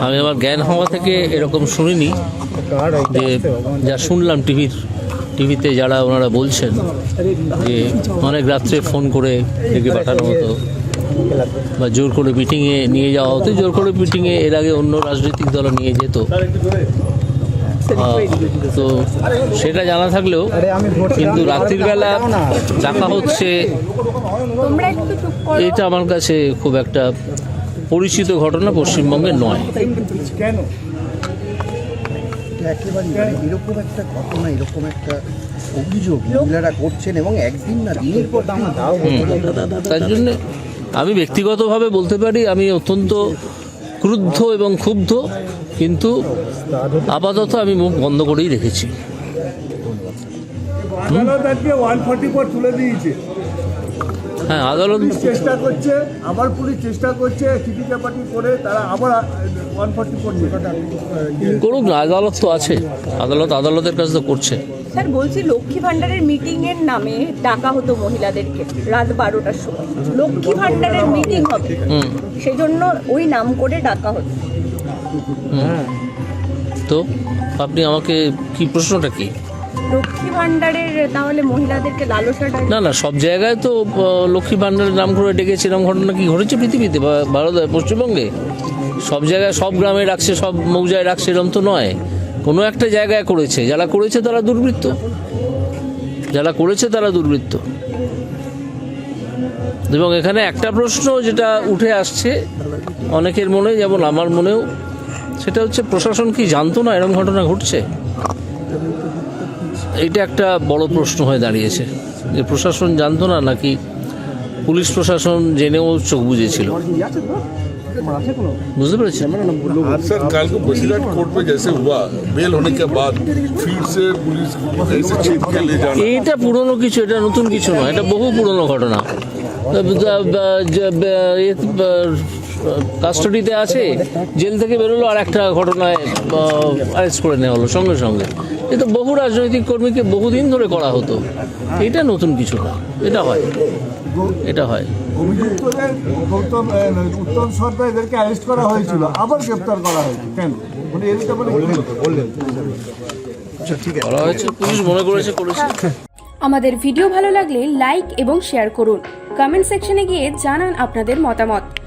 আমি আমার জ্ঞান হওয়া থেকে এরকম শুনিনি যে যা শুনলাম টিভির টিভিতে যারা ওনারা বলছেন যে অনেক রাত্রে ফোন করে ডেকে পাঠানো হতো বা জোর করে মিটিংয়ে নিয়ে যাওয়া হতো জোর করে মিটিংয়ে এর আগে অন্য রাজনৈতিক দল নিয়ে যেত। তো সেটা জানা থাকলেও কিন্তু রাত্রির বেলা ডাকা হচ্ছে এটা আমার কাছে খুব একটা পরিচিত ঘটনা পশ্চিমবঙ্গে নয়। কেন? মানে এরকম একটা ঘটনা এরকম একটা অভিযোগ মহিলারা করছেন এবং একদিন না দিনের পর দিন তার জন্য আমি ব্যক্তিগতভাবে বলতে পারি আমি অত্যন্ত ক্রুদ্ধ এবং ক্ষুব্ধ কিন্তু আপাতত আমি মুখ বন্ধ করেই রেখেছি। ওয়ান তুলে দিয়েছে। হ্যাঁ আদালত পুলিশ চেষ্টা করছে আবার পুলিশ চেষ্টা করছে চিঠি চাপাটি করে তারা আবার ওয়ান ফর্টি ফোর করুক না আদালত তো আছে। আদালত আদালতের কাজ তো করছে। স্যার বলছি লক্ষ্মী ভান্ডারের মিটিং এর নামে ডাকা হতো মহিলাদেরকে রাত বারোটার সময়। লক্ষ্মী ভান্ডারের মিটিং হবে। হুম। সেই জন্য ওই নাম করে ডাকা হতো। তো আপনি আমাকে কি প্রশ্নটা কি? ভান্ডারের না না, সব জায়গায় তো লক্ষ্মী ভাণ্ডারের নাম করে ডেকেছে ঘটনা কি ঘটেছে পৃথিবীতে? ভারত, পশ্চিমবঙ্গে? সব জায়গায়, সব গ্রামে রাখছে, সব মৌজায় রাখছে তো নয়। কোনো একটা জায়গায় করেছে। যারা করেছে তারা দুর্বৃত্ত। যারা করেছে তারা দুর্বৃত্ত। এবং এখানে একটা প্রশ্ন যেটা উঠে আসছে অনেকের মনে, যেমন আমার মনেও, সেটা হচ্ছে প্রশাসন কি জানতো না এরকম ঘটনা ঘটছে? এইটা একটা বড় প্রশ্ন হয়ে দাঁড়িয়েছে যে প্রশাসন জানতো না নাকি পুলিশ প্রশাসন জেনেও চোখ বুঝেছিল বুঝতে পেরেছেন सर कल को बसीरहाट कोर्ट में जैसे हुआ बेल होने के बाद फिर से पुलिस ऐसे छीन के ले जाना এইটা পুরনো কিছু এটা নতুন কিছু নয় এটা বহু পুরনো ঘটনা কাস্টডিতে আছে, জেল থেকে বেরোলো আর একটা ঘটনায় অ্যারেস্ট করে নেওয়া হলো সঙ্গে সঙ্গে। এটা বহু রাজনৈতিক কর্মীকে বহুদিন ধরে করা হতো। এটা নতুন কিছু না। এটা হয়। এটা হয়। মানে করেছে আমাদের ভিডিও ভালো লাগলে লাইক এবং শেয়ার করুন। কমেন্ট সেকশনে গিয়ে জানান আপনাদের মতামত।